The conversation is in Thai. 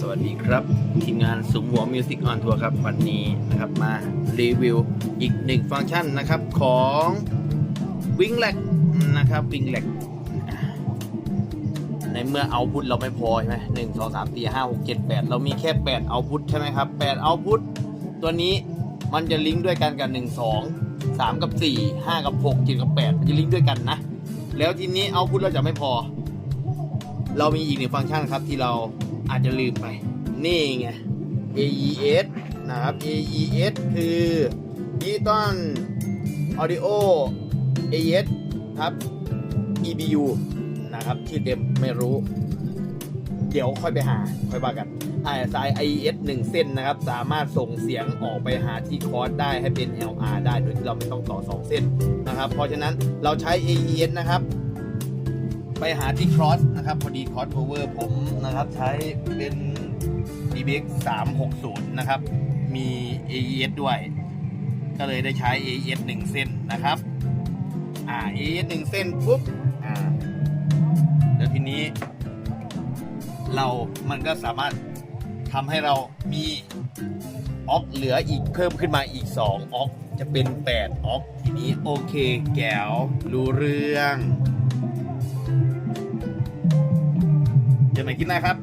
สวัสดีครับ ทีมงานสุมหัวมิวสิกออนทัวร์ครับ วันนี้นะครับมารีวิวอีกหนึ่งฟังก์ชันนะครับของวิงแลกนะครับวิงแลกในเมื่อเอาพุทเราไม่พอใช่ไหมหนึ่งสองสามสี่ห้าหกเจ็ดแปดเรามีแค่แปดเอาพุทใช่ไหมครับแปดเอาพุทตัวนี้มันจะลิงก์ด้วยกันกับหนึ่งสองสามกับสี่ห้ากับหกเจ็ดกับแปดมันจะลิงก์ด้วยกันนะ แล้วทีนี้เอาพุทเราจะไม่พอ เรามีอีกหนึ่งฟังก์ชันครับที่เราอาจจะลืมไป นี่ไง AES นะครับ AES คือ Digital Audio AES ครับ EBU นะครับชื่อเต็มไม่รู้ เดี๋ยวค่อยไปหา ค่อยว่ากันอ่าสาย AES 1เส้นนะครับ สามารถส่งเสียงออกไปหาที่คอร์สได้ให้เป็น LR ได้โดยที่เราไม่ต้องต่อ 2 เส้นนะครับ เพราะฉะนั้นเราใช้ AES นะครับ ไปหาที่ cross นะครับพอดี cross over ผมนะครับใช้เป็น DBX 360 นะครับ มี AES ด้วย ก็เลยได้ใช้ AES 1 เส้นนะครับ อ่า AES 1 เส้นปุ๊บ อ่า แล้วทีนี้ เรามันก็สามารถทำให้เรามีออกเหลืออีกเพิ่มขึ้นมาอีก 2ออกจะเป็น 8ออกทีนี้โอเค แก้วรู้เรื่อง เดี๋ยวใหม่กินนะครับ